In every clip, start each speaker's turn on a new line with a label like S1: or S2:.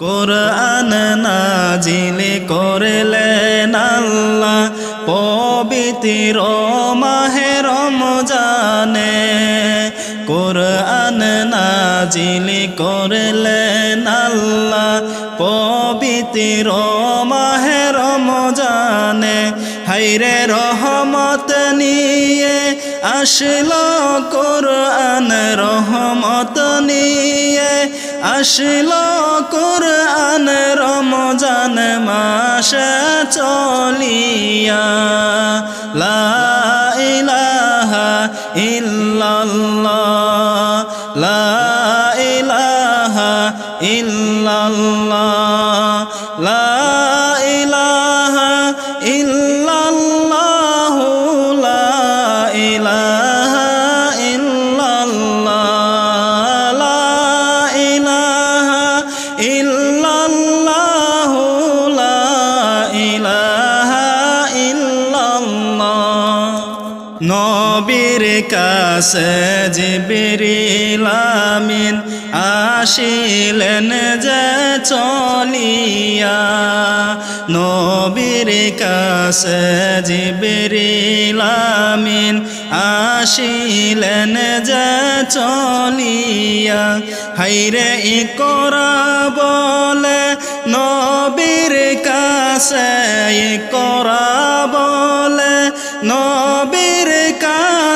S1: কোরআন নাজিল করলেন আল্লাহ, পবিত্র মাহে রমজানে কোরআন নাজিল করলেন আল্লাহ, পবিত্র মাহে রমজানে হাইরে রহমত নিয়ে আসলো কোরআন আসলো কোরআন রমজান মাস চলিয়া লা ইলাহা ইল্লাল্লাহ লা ইলাহা ইল্লাল্লাহ। নবীর কাছে জিবরিল আমিন আসিলেন যে চলিয়া। নবীর কাছে জিবরিল আমিন আসিলেন যে চলিয়া। হাইরে করা বলে নবীর কাছে করা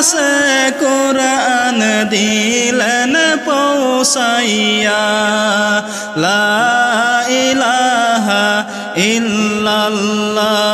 S1: কাছে কোরআন দিলেন পৌসাইয়া লা ইলাহা ইল্লাল্লাহ।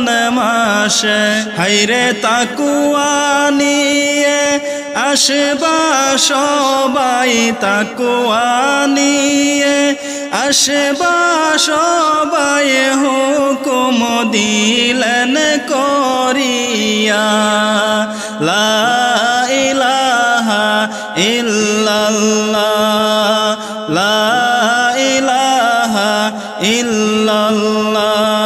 S1: রমজান মাসে। হাইরে তাকুয়া নিয়ে আসবা সবাই তাকুয়া আসবা সবাই, হুকুম দিলেন করিয়া। লা ইলাহা ইল্লাল্লাহ, লা ইলাহা ইল্লাল্লাহ।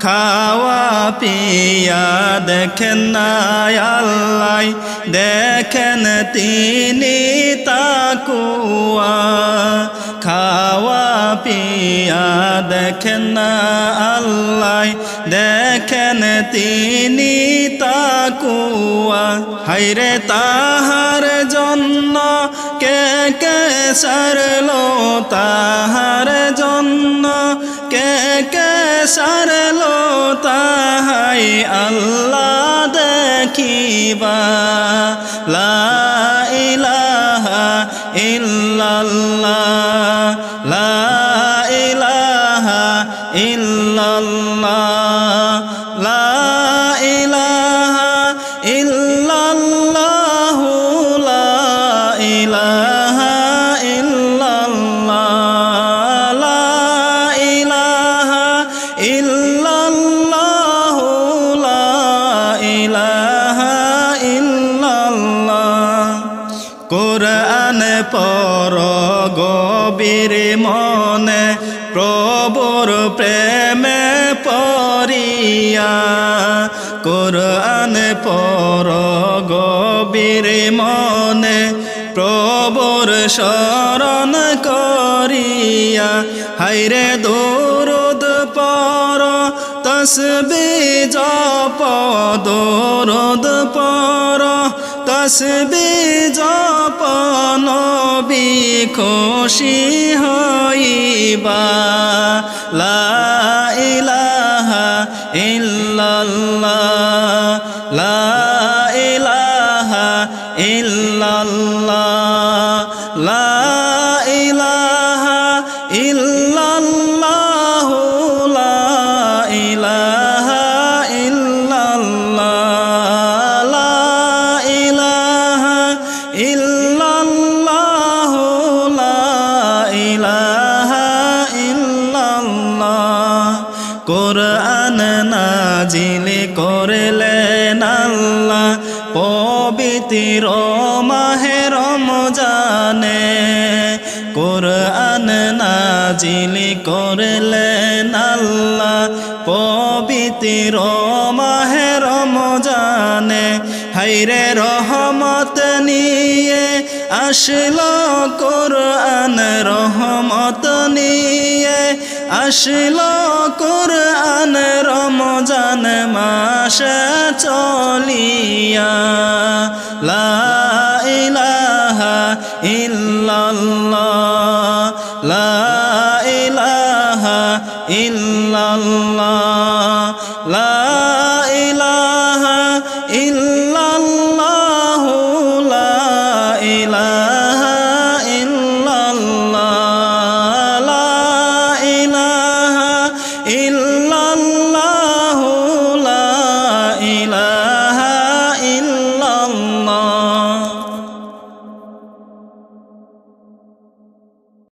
S1: খাওয়া পিয়া দেখেন না আল্লাহ, দেখেন তিনি তাকুয়া। খাওয়া পিয়া দেখেন না আল্লাহ, দেখেন তিনি তাকুয়া। হাইরে তাহার জন্য কে কে সারলো তাহার জন্য? কে কে সারলো তাহাই আল্লাহ দেখিবা। লা ইলাহা ইল্লাল্লাহ লা ইল্লাল্লাহ পর গভীর মনে প্রবর প্রেমে পরিয়া কোরআন পর গভীর মনে প্রবর শরণ করিয়া হাইরে দৌরদ পর তসবি জপ, দরদ পর তসবি জপ নবী খুশি হইবা। লা ইলাহা ইল্লাল্লাহ। লা ইলাহা ইল্লাল্লাহ। লা ইলাহা মাহে রমজানে কোরআন নাজিল করলেন আল্লাহ। পবিত্র মাহে রমজানে হাইরে রহমত নিয়ে আসলো কোরআন, রহমত নিয়ে আসলো কোরআন রমজান মাসে চলিয়া লা ইলাহা ইল্লাল্লাহ।